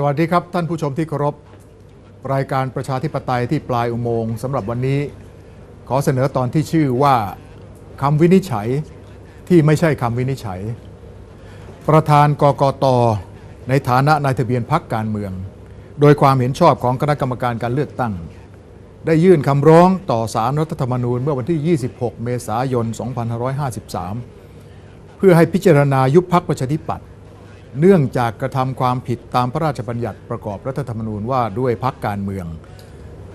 สวัสดีครับ ท่านผู้ชมที่เคารพรายการประชาธิปไตยที่ปลายอุโมงค์สำหรับวันนี้ ขอเสนอตอนที่ชื่อว่าคำวินิจฉัยที่ไม่ใช่คำวินิจฉัย ประธานกกต ในฐานะนายทะเบียนพักการเมือง โดยความเห็นชอบของคณะกรรมการการเลือกตั้ง ได้ยื่นคำร้องต่อสารรัฐธรรมนูญเมื่อวันที่ 26 เมษายน 2553 เพื่อให้พิจารณายุบพักประชาธิปัตย์ เนื่องจากกระทำความผิดตามพระราชบัญญัติประกอบรัฐธรรมนูญว่าด้วยพักการเมือง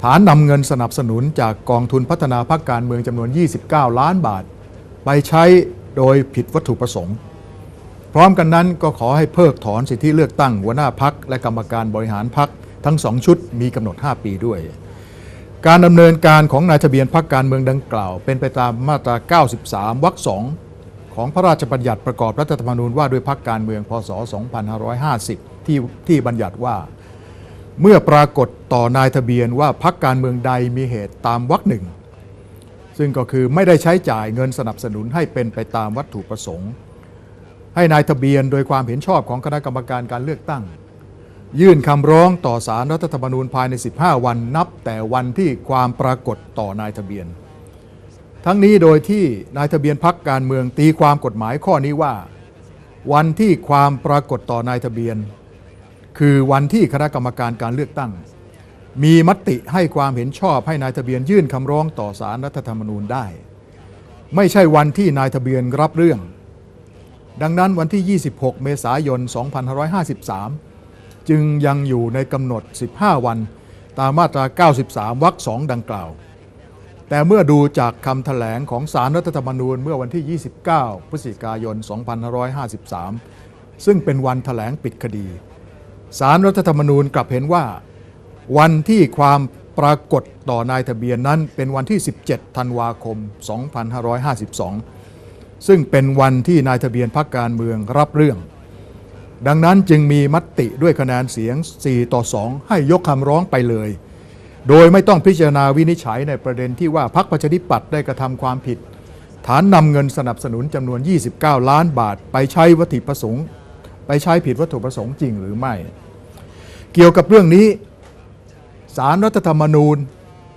ฐานนำเงินสนับสนุนจากกองทุนพัฒนาพักการเมืองจำนวน 29 ล้านบาท ไปใช้โดยผิดวัตถุประสงค์ พร้อมกันนั้นก็ขอให้เพิกถอนสิทธิเลือกตั้งหัวหน้าพักและกรรมการบริหารพักทั้งสองชุดมีกำหนด 5 ปีด้วย การดำเนินการของนายทะเบียนพักการเมืองดังกล่าว เป็นไปตามมาตรา 93 วรรคสอง ของพระราชบัญญัติประกอบรัฐธรรมนูญว่าด้วยพักการเมืองพศ 2550 ที่ที่บัญญัติว่า เมื่อปรากฏต่อนายทะเบียนว่าพักการเมืองใดมีเหตุตามวรรคหนึ่ง ซึ่งก็คือไม่ได้ใช้จ่ายเงินสนับสนุนให้เป็นไปตามวัตถุประสงค์ ให้นายทะเบียนโดยความเห็นชอบของคณะกรรมการการเลือกตั้ง ยื่นคำร้องต่อสารรัฐธรรมนูญภายใน 15 วันนับแต่วันที่ความปรากฏต่อนายทะเบียน ทั้งนี้โดยที่นายทะเบียนพักการเมืองตีความกฎหมายข้อนี้ว่า วันที่ความปรากฏต่อนายทะเบียน คือวันที่คณะกรรมการการเลือกตั้ง มีมติให้ความเห็นชอบให้นายทะเบียนยื่นคำร้องต่อสารรัฐธรรมนูญได้ ไม่ใช่วันที่นายทะเบียนรับเรื่อง ดังนั้นวันที่ 26 เมษายน 2553 จึงยังอยู่ในกำหนด 15 วันตามมาตรา 93 วรรคสองดังกล่าว แต่เมื่อดูจากคำแถลงของสารรัฐธรรมนูญเมื่อวันที่ 29 พฤศจิกายน 2553 ซึ่งเป็นวันแถลงปิดคดี สารรัฐธรรมนูญกลับเห็นว่า วันที่ความปรากฏต่อนายทะเบียนนั้นเป็นวันที่ 17 ธันวาคม 2552 ซึ่งเป็นวันที่นายทะเบียนพรรคการเมืองรับเรื่อง ดังนั้นจึงมีมติด้วยคะแนนเสียง 4 ต่อ 2 ให้ยกคำร้องไปเลย โดยไม่ต้องพิจารณาวินิจฉัยในประเด็นที่ว่าพรรคประชาธิปัตย์ได้กระทำความผิด ฐานนำเงินสนับสนุนจำนวน 29 ล้านบาท ไปใช้วัตถุประสงค์ ไปใช้ผิดวัตถุประสงค์จริงหรือไม่ เกี่ยวกับเรื่องนี้สารรัฐธรรมนูญ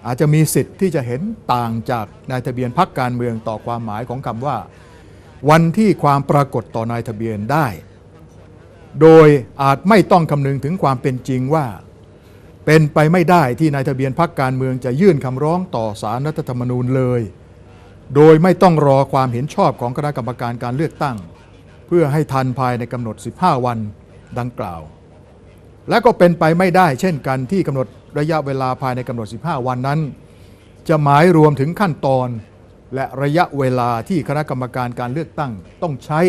อาจจะมีสิทธิ์ที่จะเห็นต่างจากนายทะเบียนพักการเมืองต่อความหมายของคำว่า วันที่ความปรากฏต่อนายทะเบียนได้ โดยอาจไม่ต้องคำนึงถึงความเป็นจริงว่า เป็นไปไม่ได้ที่นายทะเบียนพักการเมืองจะยื่นคำร้องต่อสารรัฐธรรมนูญเลย โดยไม่ต้องรอความเห็นชอบของคณะกรรมการการเลือกตั้ง เพื่อให้ทันภายในกำหนด 15 วันดังกล่าว และก็เป็นไปไม่ได้เช่นกันที่กำหนดระยะเวลาภายในกำหนด 15 วันนั้น จะหมายรวมถึงขั้นตอน และระยะเวลาที่คณะกรรมการการเลือกตั้ง ต้องใช้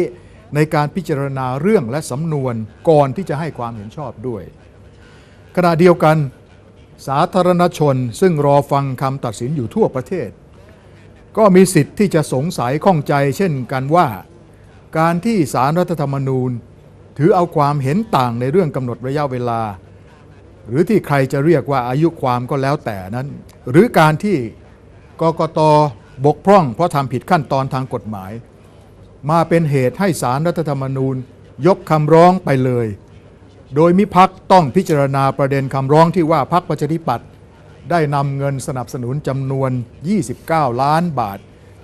ในการพิจารณาเรื่องและสำนวนก่อนที่จะให้ความเห็นชอบด้วย ขณะเดียวกันสาธารณชนซึ่งรอฟังคำตัดสินอยู่ทั่วประเทศ ก็มีสิทธิ์ที่จะสงสัยข้องใจเช่นกันว่า การที่สารรัฐธรรมนูญ ถือเอาความเห็นต่างในเรื่องกำหนดระยะเวลา หรือที่ใครจะเรียกว่าอายุความก็แล้วแต่นั้น หรือการที่กกตบกพร่องเพราะทำผิดขั้นตอนทางกฎหมาย มาเป็นเหตุให้สารรัฐธรรมนูญ ยกคำร้องไปเลย โดยมิพักต้องพิจารณาประเด็นคำร้องที่ว่าพักประชาธิปัตย์ได้นำเงินสนับสนุนจำนวน 29 ล้านบาท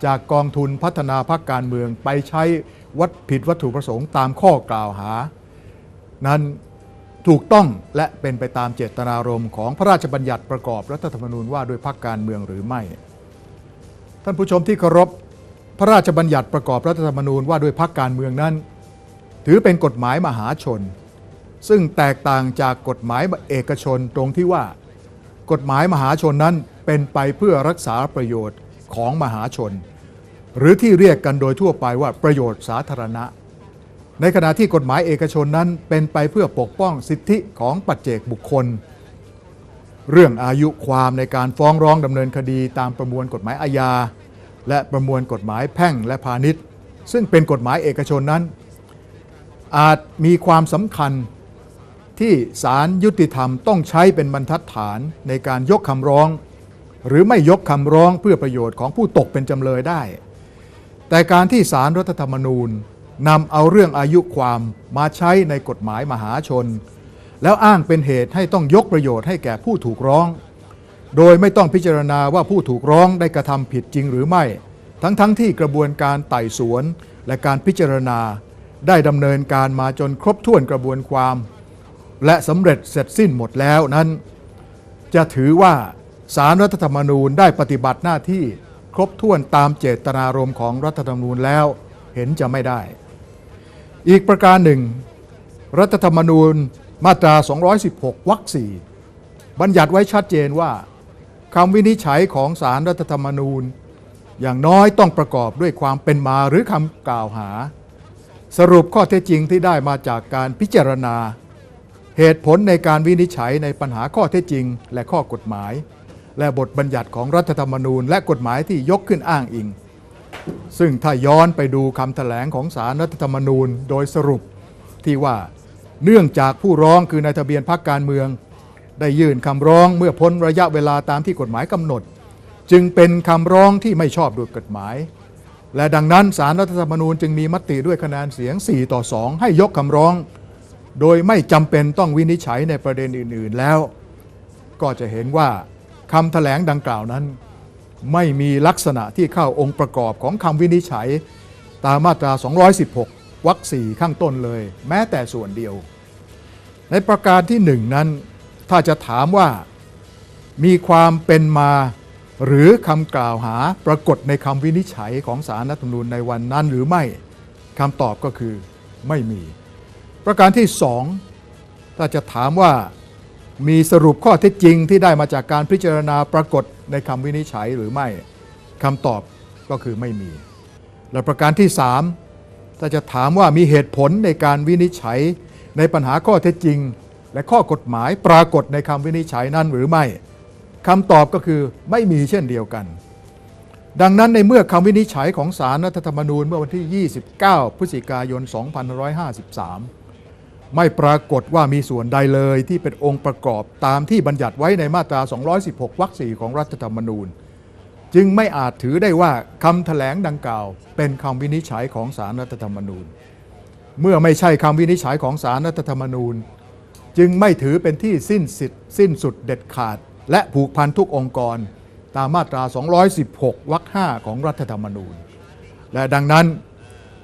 จากกองทุนพัฒนาพักการเมืองไปใช้วัดผิดวัตถุประสงค์ตามข้อกล่าวหา นั้นถูกต้องและเป็นไปตามเจตนารมณ์ของพระราชบัญญัติประกอบรัฐธรรมนูญว่าด้วยพักการเมืองหรือไม่ ท่านผู้ชมที่เคารพพระราชบัญญัติประกอบรัฐธรรมนูญว่าด้วยพักการเมืองนั้น ถือเป็นกฎหมายมหาชน ซึ่งแตกต่างจากกฎหมายเอกชนตรงที่ว่า กฎหมายมหาชนนั้นเป็นไปเพื่อรักษาประโยชน์ของมหาชน หรือที่เรียกกันโดยทั่วไปว่าประโยชน์สาธารณะ ในขณะที่กฎหมายเอกชนนั้นเป็นไปเพื่อปกป้องสิทธิของปัจเจกบุคคล เรื่องอายุความในการฟ้องร้องดำเนินคดีตามประมวลกฎหมายอาญาและประมวลกฎหมายแพ่งและพาณิชย์ ซึ่งเป็นกฎหมายเอกชนนั้น อาจมีความสำคัญ ที่ศาลยุติธรรมต้องใช้เป็นบรรทัดฐานในการยกคำร้อง หรือไม่ยกคำร้องเพื่อประโยชน์ของผู้ตกเป็นจำเลยได้ แต่การที่ศาลรัฐธรรมนูญนำเอาเรื่องอายุความมาใช้ในกฎหมายมหาชน แล้วอ้างเป็นเหตุให้ต้องยกประโยชน์ให้แก่ผู้ถูกร้อง โดยไม่ต้องพิจารณาว่าผู้ถูกร้องได้กระทำผิดจริงหรือไม่ ทั้งๆทที่กระบวนการไต่สวน และการพิจารณา ได้ดำเนินการมาจนครบถ้วนกระบวนความ และสำเร็จเสร็จสิ้นหมดแล้วนั้น จะถือว่าสารรัฐธรรมนูญได้ปฏิบัติหน้าที่ครบถ้วนตามเจตนารมณ์ของรัฐธรรมนูญแล้วเห็นจะไม่ได้ อีกประการหนึ่ง รัฐธรรมนูญมาตรา 216 วรรคสี่บัญญัติไว้ชัดเจนว่าคำวินิจฉัยของสารรัฐธรรมนูญ อย่างน้อยต้องประกอบด้วยความเป็นมาหรือคำกล่าวหา สรุปข้อเท็จจริงที่ได้มาจากการพิจารณา เหตุผลในการวินิจฉัยในปัญหาข้อเท็จจริง และข้อกฎหมาย และบทบัญญัติของรัฐธรรมนูญ และกฎหมายที่ยกขึ้นอ้างอิง ซึ่งถ้าย้อนไปดูคำแถลงของสารรัฐธรรมนูญโดยสรุปที่ว่าเนื่องจากผู้ร้องคือนายทะเบียนพรรคการเมือง ได้ยื่นคำร้องเมื่อพ้นระยะเวลาตามที่กฎหมายกำหนด จึงเป็นคำร้องที่ไม่ชอบด้วยกฎหมาย และดังนั้นสารรัฐธรรมนูญจึงมีมติด้วยคะแนนเสียง 4 ต่อ 2 ให้ยกคำร้อง โดยไม่จำเป็นต้องวินิจฉัยในประเด็นอื่น ๆ แล้ว ก็จะเห็นว่าคำแถลงดังกล่าวนั้น ไม่มีลักษณะที่เข้าองค์ประกอบของคำวินิจฉัย ตามมาตรา 216 วรรคสี่ข้างต้นเลย แม้แต่ส่วนเดียว ในประการที่หนึ่งนั้น ถ้าจะถามว่ามีความเป็นมาหรือคำกล่าวหาปรากฏในคำวินิจฉัยของสารรัฐธรรมนูญในวันนั้นหรือไม่คำตอบก็คือไม่มี ประการที่สองถ้าจะถามว่ามีสรุปข้อเท็จจริงที่ได้มาจากการพิจารณาปรากฏในคำวินิจฉัยหรือไม่คำตอบก็คือไม่มี และประการที่สามถ้าจะถามว่ามีเหตุผลในการวินิจฉัยในปัญหาข้อเท็จจริง และข้อกฎหมายปรากฏในคำวินิจฉัยนั้นหรือไม่คำตอบก็คือไม่มีเช่นเดียวกัน ดังนั้นในเมื่อคำวินิจฉัยของสารรัฐธรรมนูญเมื่อวันที่ 29 พฤศจิกายน 2553 ไม่ปรากฏว่ามีส่วนใดเลยที่เป็นองค์ประกอบตามที่บัญญัติไว้ในมาตรา 216 วรรคสี่ของรัฐธรรมนูญ จึงไม่อาจถือได้ว่าคำแถลงดังกล่าว เป็นคำวินิจฉัยของสารรัฐธรรมนูญ เมื่อไม่ใช่คำวินิจฉัยของสารรัฐธรรมนูญ จึงไม่ถือเป็นที่สิ้นสิทธิ์สิ้นสุดเด็ดขาด และผูกพันทุกองค์กร ตามมาตรา 216 วรรค5ของรัฐธรรมนูญ และดังนั้น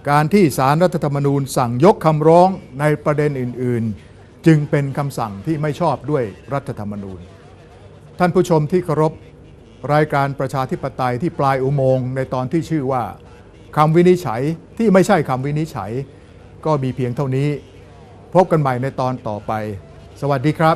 การที่สารรัฐธรรมนูญสั่งยกคำร้องในประเด็นอื่น ๆ จึงเป็นคำสั่งที่ไม่ชอบด้วยรัฐธรรมนูญ ท่านผู้ชมที่เคารพรายการประชาธิปไตยที่ปลายอุโมงค์ในตอนที่ชื่อว่าคำวินิจฉัยที่ไม่ใช่คำวินิจฉัย ก็มีเพียงเท่านี้ พบกันใหม่ในตอนต่อไป สวัสดีครับ